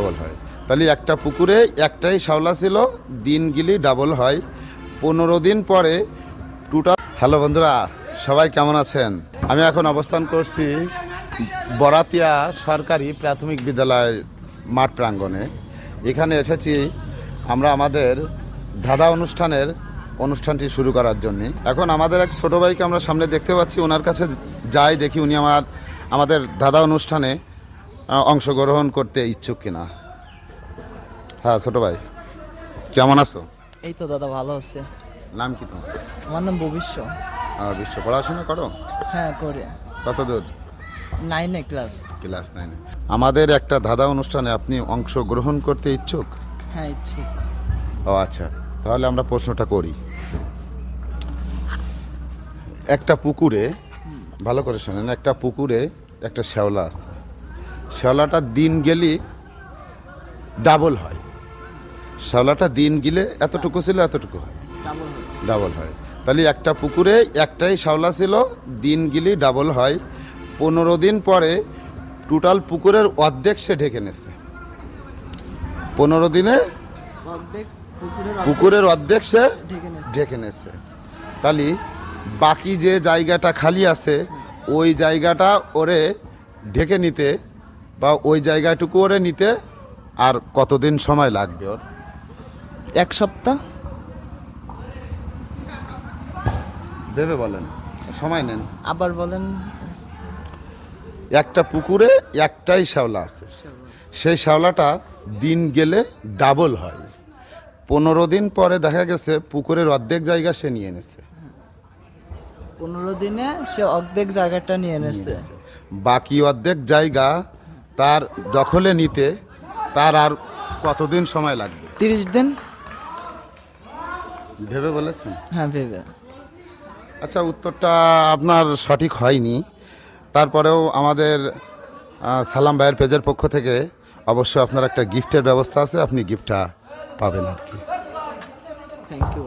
Double হয়। তাহলে একটা পুকুরে একটাই শাওলা ছিল, দিন গিলি ডাবল হয়। পনেরো দিন পরে টোটাল হ্যালো বন্ধুরা, সবাই কেমন আছেন? আমি এখন অবস্থান করছি বরাতিয়া সরকারি প্রাথমিক বিদ্যালয় মাঠ প্রাঙ্গণে। এখানে এসেছি আমরা আমাদের ধাঁধা অনুষ্ঠানের অনুষ্ঠানটি শুরু করার জন্য। এখন আমাদের এক ছোটো ভাইকে আমরা সামনে দেখতে পাচ্ছি, ওনার কাছে যাই দেখি, উনি আমার আমাদের ধাঁধা অনুষ্ঠানে অংশগ্রহণ করতে ইচ্ছুক কিনা? হ্যাঁ ছোটো ভাই কেমন আছো? এই তো দাদা ভালো আছে। নাম কি তোমার? আমার নাম ভবিষ্য। বিশ্ব পড়াশোনা করো? হ্যাঁ করে। কত দূর নাইনে ক্লাস ক্লাস নাইনে আমাদের একটা ধাঁধা অনুষ্ঠানে আপনি অংশগ্রহণ করতে ইচ্ছুক? হ্যাঁ ইচ্ছুক। ও আচ্ছা। তাহলে আমরা প্রশ্নটা করি। একটা পুকুরে ভালো করে শোনেন একটা পুকুরে একটা শ্যাওলা আছে। শ্যাওলাটা দিন গেলে ডাবল হয়। শ্যাওলাটা দিন গেলে এতটুকু ছিল এতটুকু হয়। ডাবল হয়। তাহলে একটা পুকুরে একটাই শ্যাওলা ছিল দিন গিলি ডাবল হয়। পনেরো দিন পরে টোটাল পুকুরের অর্ধেক সে ঢেকে নেছে। পনেরো দিনে পুকুরের অর্ধেক সে ঢেকে নেছে। তাহলে বাকি যে জায়গাটা খালি আছে ওই জায়গাটা ওরে ঢেকে নিতে বা ওই জায়গাটুকু ওরে নিতে আর কতদিন সময় লাগবে ওর? এক সপ্তাহ। ভেবে বলেন সময় নেন। আবার বলেন। একটা পুকুরে একটাই শ্যাওলা আছে। সেই শ্যাওলাটা দিন গেলে ডাবল হয়। পনেরো দিন পরে দেখা গেছে পুকুরের অর্ধেক জায়গা সে নিয়ে এনেছে। পনেরো দিনে সে অর্ধেক জায়গাটা নিয়ে এনেছে। বাকি অর্ধেক জায়গা তার দখলে নিতে তার আর কতদিন সময় লাগবে? তিরিশ দিন। ভেবে বলেছেন? হ্যাঁ ভেবে। আচ্ছা উত্তরটা আপনার সঠিক হয়নি। তারপরেও আমাদের সালাম ভাইয়ের পেজের পক্ষ থেকে অবশ্যই আপনার একটা গিফটের ব্যবস্থা আছে আপনি গিফটটা পাবেন আর কি। Thank you